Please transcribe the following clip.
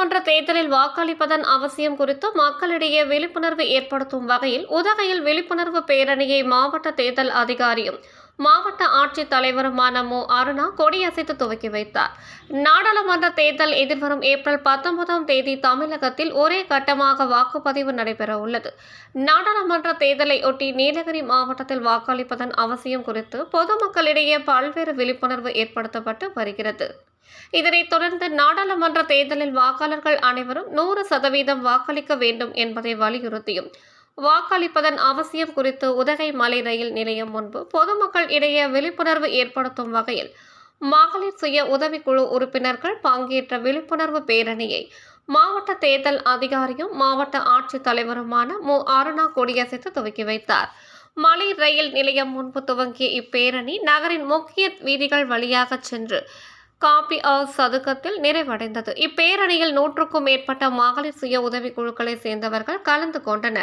நாடாளுமன்ற தேர்தலில் வாக்களிப்பதன் அவசியம் குறித்து மக்களிடையே விழிப்புணர்வு ஏற்படுத்தும் வகையில் உதகையில் விழிப்புணர்வு பேரணியை மாவட்ட தேர்தல் அதிகாரியும் மாவட்ட ஆட்சித் தலைவருமான மு. அருணா கொடியசைத்து துவக்கி வைத்தார். நாடாளுமன்ற தேர்தல் எதிர்வரும் ஏப்ரல் பத்தொன்பதாம் தேதி தமிழகத்தில் ஒரே கட்டமாக வாக்குப்பதிவு நடைபெற உள்ளது. நாடாளுமன்ற தேர்தலை ஒட்டி நீலகிரி மாவட்டத்தில் வாக்களிப்பதன் அவசியம் குறித்து பொதுமக்களிடையே பல்வேறு விழிப்புணர்வு ஏற்படுத்தப்பட்டு வருகிறது. இதனைத் தொடர்ந்து நாடாளுமன்ற தேர்தலில் வாக்காளர்கள் அனைவரும் நூறு சதவீதம் வாக்களிக்க வேண்டும் என்பதை வலியுறுத்தியும் வாக்களிப்பதன் அவசியம் குறித்து உதகை மலை ரயில் நிலையம் முன்பு பொதுமக்கள் இடையே விழிப்புணர்வு ஏற்படுத்தும் வகையில் மகளிர் சுய உதவிக்குழு உறுப்பினர்கள் பங்கேற்ற விழிப்புணர்வு பேரணியை மாவட்ட தேர்தல் அதிகாரியும் மாவட்ட ஆட்சித் தலைவருமான மு. அருணா கொடியசைத்து துவக்கி வைத்தார். மலை ரயில் நிலையம் முன்பு துவங்கிய இப்பேரணி நகரின் முக்கிய வீதிகள் வழியாக சென்று காபி ஹவுஸ் சதுக்கத்தில் நிறைவடைந்தது. இப்பேரணியில் நூற்றுக்கும் மேற்பட்ட மகளிர் சுய உதவி குழுக்களை சேர்ந்தவர்கள் கலந்து கொண்டனர்.